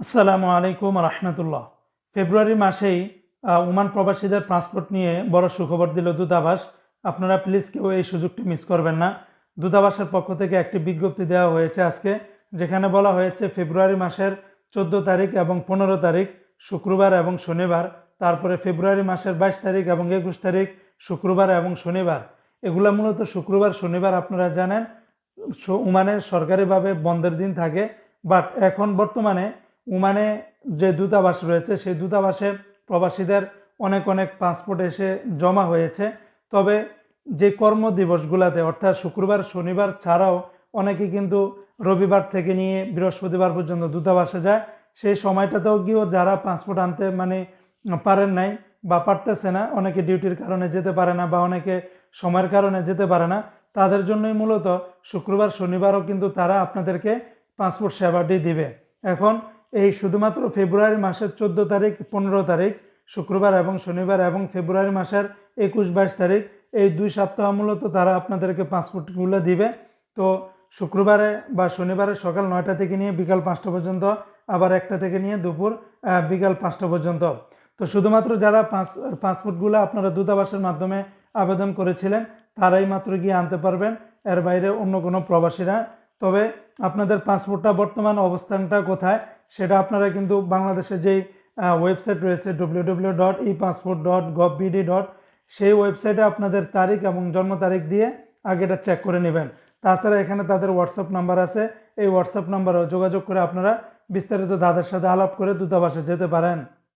আসসালামু আলাইকুম রহমতুল্লাহ। ফেব্রুয়ারি মাসেই ওমান প্রবাসীদের পাসপোর্ট নিয়ে বড় সুখবর দিল দূতাবাস। আপনারা প্লিজ কেউ এই সুযোগটি মিস করবেন না। দূতাবাসের পক্ষ থেকে একটি বিজ্ঞপ্তি দেওয়া হয়েছে আজকে, যেখানে বলা হয়েছে ফেব্রুয়ারি মাসের চোদ্দ তারিখ এবং পনেরো তারিখ শুক্রবার এবং শনিবার, তারপরে ফেব্রুয়ারি মাসের বাইশ তারিখ এবং একুশ তারিখ শুক্রবার এবং শনিবার। এগুলো মূলত শুক্রবার, শনিবার আপনারা জানেন ওমানের সরকারিভাবে বন্ধের দিন থাকে, বাট এখন বর্তমানে ওমানে যে দূতাবাস রয়েছে, সেই দূতাবাসে প্রবাসীদের অনেক অনেক পাসপোর্ট এসে জমা হয়েছে। তবে যে কর্মদিবসগুলোতে, অর্থাৎ শুক্রবার, শনিবার ছাড়াও অনেকে কিন্তু রবিবার থেকে নিয়ে বৃহস্পতিবার পর্যন্ত দূতাবাসে যায়। সেই সময়টাতেও গিয়েও যারা পাসপোর্ট আনতে মানে পারেন নাই বা পারতেছে না, অনেকে ডিউটির কারণে যেতে পারে না বা অনেকে সময়ের কারণে যেতে পারে না, তাদের জন্যই মূলত শুক্রবার, শনিবারও কিন্তু তারা আপনাদেরকে পাসপোর্ট সেবাটি দিবে। এখন এই শুধুমাত্র ফেব্রুয়ারি মাসের চোদ্দ তারিখ, পনেরো তারিখ, শুক্রবার এবং শনিবার এবং ফেব্রুয়ারি মাসের একুশ বাইশ তারিখ, এই দুই সপ্তাহ মূলত তারা আপনাদেরকে পাসপোর্টগুলো দিবে। তো শুক্রবারে বা শনিবারে সকাল নয়টা থেকে নিয়ে বিকাল পাঁচটা পর্যন্ত, আবার একটা থেকে নিয়ে দুপুর বিকাল পাঁচটা পর্যন্ত। তো শুধুমাত্র যারা পাস, পাসপোর্টগুলো আপনারা দূতাবাসের মাধ্যমে আবেদন করেছিলেন, তারাই মাত্র গিয়ে আনতে পারবেন। এর বাইরে অন্য কোনো প্রবাসীরা। তবে আপনাদের পাসপোর্টটা বর্তমান অবস্থানটা কোথায় সেটা আপনারা কিন্তু বাংলাদেশের যেই ওয়েবসাইট রয়েছে W dot passport dot dot সেই ওয়েবসাইটে আপনাদের তারিখ এবং জন্ম তারিখ দিয়ে আগেটা চেক করে নেবেন। তাছাড়া এখানে তাদের হোয়াটসঅ্যাপ নাম্বার আছে। এই হোয়াটসঅ্যাপ নাম্বারেও যোগাযোগ করে আপনারা বিস্তারিত দাদার সাথে আলাপ করে দূতাবাসে যেতে পারেন।